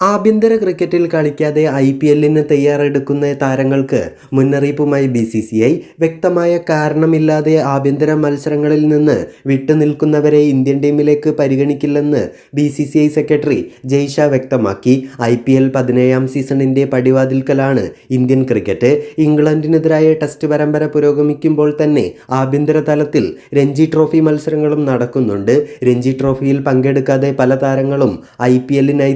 ആഭ്യന്തര ക്രിക്കറ്റിൽ കളിക്കാതെ I P എല്ലിന് തയ്യാറെടുക്കുന്ന താരങ്ങൾക്ക് മുന്നറിയിപ്പുമായി ബി സി സി ഐ വ്യക്തമായ കാരണമില്ലാതെ ആഭ്യന്തര മത്സരങ്ങളിൽ നിന്ന് വിട്ടുനിൽക്കുന്നവരെ ഇന്ത്യൻ ടീമിലേക്ക് പരിഗണിക്കില്ലെന്ന് B C C I secretary Jay Shah വ്യക്തമാക്കി. ഐ പി എൽ പതിനേഴാം സീസണിന്റെ പടിവാതിൽക്കലാണ് ഇന്ത്യൻ ക്രിക്കറ്റ് ഇംഗ്ലണ്ടിനെതിരായ ടെസ്റ്റ് പരമ്പര പുരോഗമിക്കുമ്പോൾ തന്നെ ആഭ്യന്തര തലത്തിൽ രഞ്ജി ട്രോഫി മത്സരങ്ങളും നടക്കുന്നുണ്ട്. രഞ്ജി ട്രോഫിയിൽ പങ്കെടുക്കാതെ പല താരങ്ങളും ഐ പി എല്ലിനായി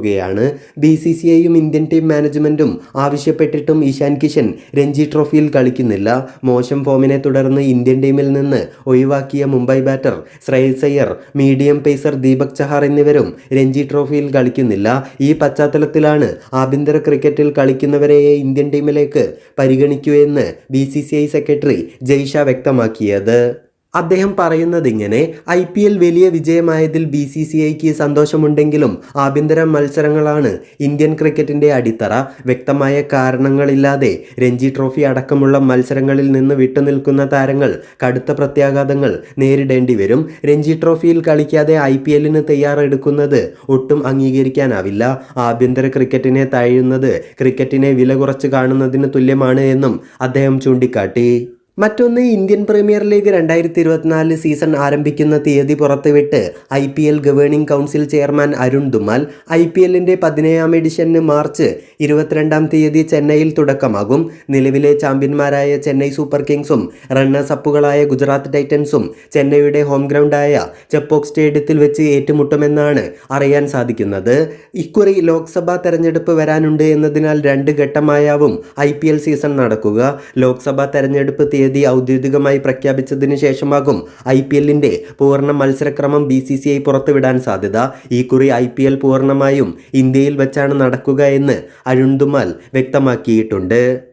തയ്യാറെടുക്കുകയാണ് ബി സി സി ഐയും ഇന്ത്യൻ ടീം മാനേജ്മെന്റും ആവശ്യപ്പെട്ടിട്ടും ഇഷാൻ കിഷൻ രഞ്ജി ട്രോഫിയിൽ കളിക്കുന്നില്ല. മോശം ഫോമിനെ തുടർന്ന് ഇന്ത്യൻ ടീമിൽ നിന്ന് ഒഴിവാക്കിയ Mumbai batter Shreyas Iyer medium pacer Deepak Chahar എന്നിവരും രഞ്ജി ട്രോഫിയിൽ കളിക്കുന്നില്ല. ഈ പശ്ചാത്തലത്തിലാണ് ആഭ്യന്തര ക്രിക്കറ്റിൽ കളിക്കുന്നവരെയെ ഇന്ത്യൻ ടീമിലേക്ക് പരിഗണിക്കൂ എന്ന് ബി സെക്രട്ടറി ജയ്ഷ വ്യക്തമാക്കിയത്. അദ്ദേഹം പറയുന്നത് ഇങ്ങനെ ഐ പി എൽ വലിയ വിജയമായതിൽ ബി സി സി ഐക്ക് സന്തോഷമുണ്ടെങ്കിലും ആഭ്യന്തര മത്സരങ്ങളാണ് ഇന്ത്യൻ ക്രിക്കറ്റിന്റെ അടിത്തറ വ്യക്തമായ കാരണങ്ങളില്ലാതെ രഞ്ജി ട്രോഫി അടക്കമുള്ള മത്സരങ്ങളിൽ നിന്ന് വിട്ടുനിൽക്കുന്ന താരങ്ങൾ കടുത്ത പ്രത്യാഘാതങ്ങൾ നേരിടേണ്ടി വരും. രഞ്ജി ട്രോഫിയിൽ കളിക്കാതെ ഐ പി എല്ലിന് തയ്യാറെടുക്കുന്നത് ഒട്ടും അംഗീകരിക്കാനാവില്ല. ആഭ്യന്തര ക്രിക്കറ്റിനെ തഴയുന്നത് ക്രിക്കറ്റിനെ വില കുറച്ച് കാണുന്നതിന് തുല്യമാണ് എന്നും അദ്ദേഹം ചൂണ്ടിക്കാട്ടി. മറ്റൊന്ന് ഇന്ത്യൻ പ്രീമിയർ ലീഗ് രണ്ടായിരത്തി ഇരുപത്തിനാല് സീസൺ ആരംഭിക്കുന്ന തീയതി പുറത്തുവിട്ട് I P L governing council chairman Arun Dhumal I P എല്ലിന്റെ പതിനേഴാം എഡിഷന് മാർച്ച് ഇരുപത്തിരണ്ടാം തീയതി ചെന്നൈയിൽ തുടക്കമാകും. നിലവിലെ ചാമ്പ്യന്മാരായ ചെന്നൈ സൂപ്പർ കിങ്സും റണ്ണേഴ്സ് അപ്പുകളായ ഗുജറാത്ത് ടൈറ്റൻസും ചെന്നൈയുടെ ഹോം ഗ്രൗണ്ടായ ചെപ്പോക് സ്റ്റേഡിയത്തിൽ വെച്ച് ഏറ്റുമുട്ടുമെന്നാണ് അറിയാൻ സാധിക്കുന്നത്. ഇക്കുറി ലോക്സഭാ തെരഞ്ഞെടുപ്പ് വരാനുണ്ട് എന്നതിനാൽ രണ്ട് ഘട്ടമായാവും ഐ സീസൺ നടക്കുക. ലോക്സഭാ തെരഞ്ഞെടുപ്പ് തീയതി ഔദ്യോഗികമായി പ്രഖ്യാപിച്ചതിന് ശേഷമാകും ഐ പി എല്ലിന്റെ പൂർണ മത്സരക്രമം ബി സി സി ഐ പുറത്തുവിടാൻ സാധ്യത. ഈ കുറി ഐ പി എൽ പൂർണമായും ഇന്ത്യയിൽ വെച്ചാണ് നടക്കുക എന്ന് അരുൺ ദുമാൽ വ്യക്തമാക്കിയിട്ടുണ്ട്.